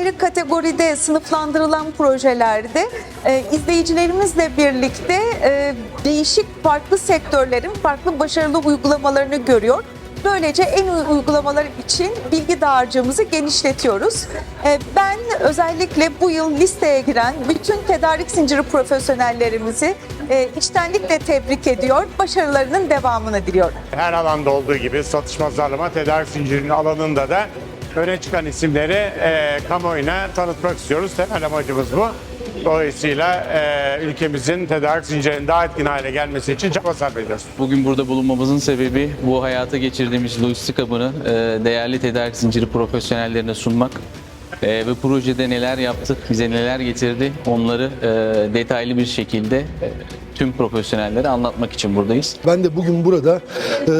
bir kategoride sınıflandırılan projelerde e, izleyicilerimizle birlikte e, değişik farklı sektörlerin farklı başarılı uygulamalarını görüyor. Böylece en iyi uygulamalar için bilgi dağarcığımızı genişletiyoruz. E, Ben özellikle bu yıl listeye giren bütün tedarik zinciri profesyonellerimizi e, içtenlikle tebrik ediyor. Başarılarının devamını diliyorum. Her alanda olduğu gibi satış pazarlama tedarik zincirinin alanında da öne çıkan isimleri e, kamuoyuna tanıtmak istiyoruz. Temel amacımız bu. Dolayısıyla e, ülkemizin tedarik zincirinin daha etkin hale gelmesi için çaba sarf ediyoruz. Bugün burada bulunmamızın sebebi bu hayata geçirdiğimiz lojistik hub'ını e, değerli tedarik zinciri profesyonellerine sunmak. E, ve projede neler yaptık, bize neler getirdi onları e, detaylı bir şekilde e, tüm profesyonellere anlatmak için buradayız. Ben de bugün burada e,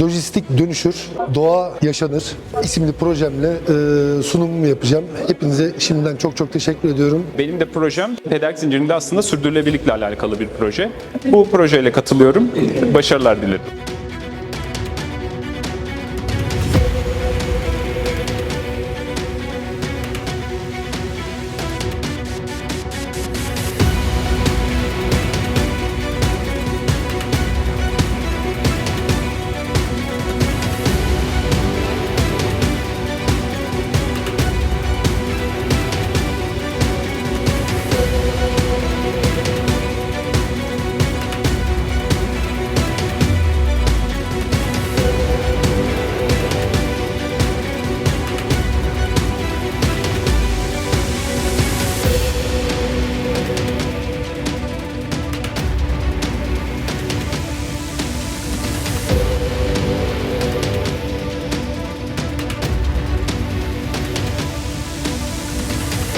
lojistik dönüşür, doğa yaşanır isimli projemle e, sunumumu yapacağım. Hepinize şimdiden çok çok teşekkür ediyorum. Benim de projem tedarik zincirinde aslında sürdürülebilirlikle alakalı bir proje. Bu projeyle katılıyorum. Başarılar dilerim.